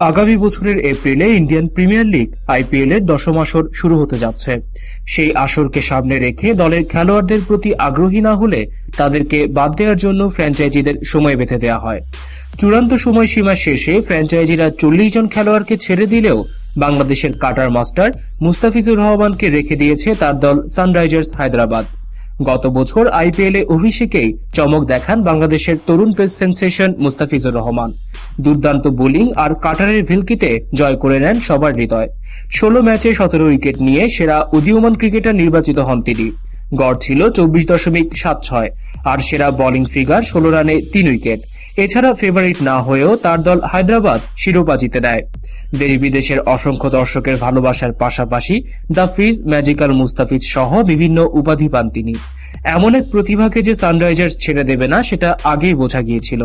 আগামী বছরের এপ্রিলে ইন্ডিয়ান প্রিমিয়ার লিগ আইপিএল এর দশম আসর শুরু হতে যাচ্ছে। সেই আসরকে সামনে রেখে দলের খেলোয়াড়দের প্রতি আগ্রহী না হলে তাদেরকে বাদ দেওয়ার জন্য ফ্র্যাঞ্চাইজিদের সময় বেঁধে দেওয়া হয়। চূড়ান্ত সময়সীমা শেষে ফ্র্যাঞ্চাইজিরা চল্লিশ জন খেলোয়াড়কে ছেড়ে দিলেও বাংলাদেশের কাটার মাস্টার মুস্তাফিজুর রহমানকে রেখে দিয়েছে তার দল সানরাইজার্স হায়দ্রাবাদ। গত বছর আইপিএলে অভিষেকেই চমক দেখান বাংলাদেশের তরুণ পেস সেন্সেশন মুস্তাফিজুর রহমান। দুর্দান্ত বোলিং আর কাটারের ভিলকিতে জয় করে নেন সবার হৃদয়। ষোলো ম্যাচে সতেরো উইকেট নিয়ে সেরা উদীয়মান ক্রিকেটার নির্বাচিত হন তিনি। গড় ছিল চব্বিশ দশমিক সাত ছয়, আর সেরা বোলিং ফিগার ষোলো রানে তিন উইকেট। এছাড়া ফেভারিট না হয়েও তার দল হায়দ্রাবাদ শিরোপা জিতে নেয়। দেশ বিদেশের অসংখ্য দর্শকের ভালোবাসার পাশাপাশি দ্য ফ্রিজ ম্যাজিক্যাল মুস্তাফিজ সহ বিভিন্ন উপাধি পান তিনি। এমন এক প্রতিভাকে যে সানরাইজার্স ছেড়ে দেবে না, সেটা আগেই বোঝা গিয়েছিল।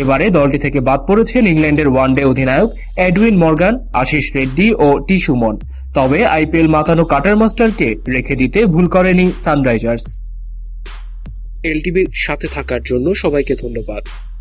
এবারে দলটি থেকে বাদ পড়েছেন ইংল্যান্ডের ওয়ানডে অধিনায়ক এডউইন মর্গান, আশিস রেড্ডি ও টি সুমন তবে আইপিএল মাতানো কাটার মাস্টারকে রেখে দিতে ভুল করেনি সানরাইজার্স এলটিভির সাথে থাকার জন্য সবাইকে ধন্যবাদ।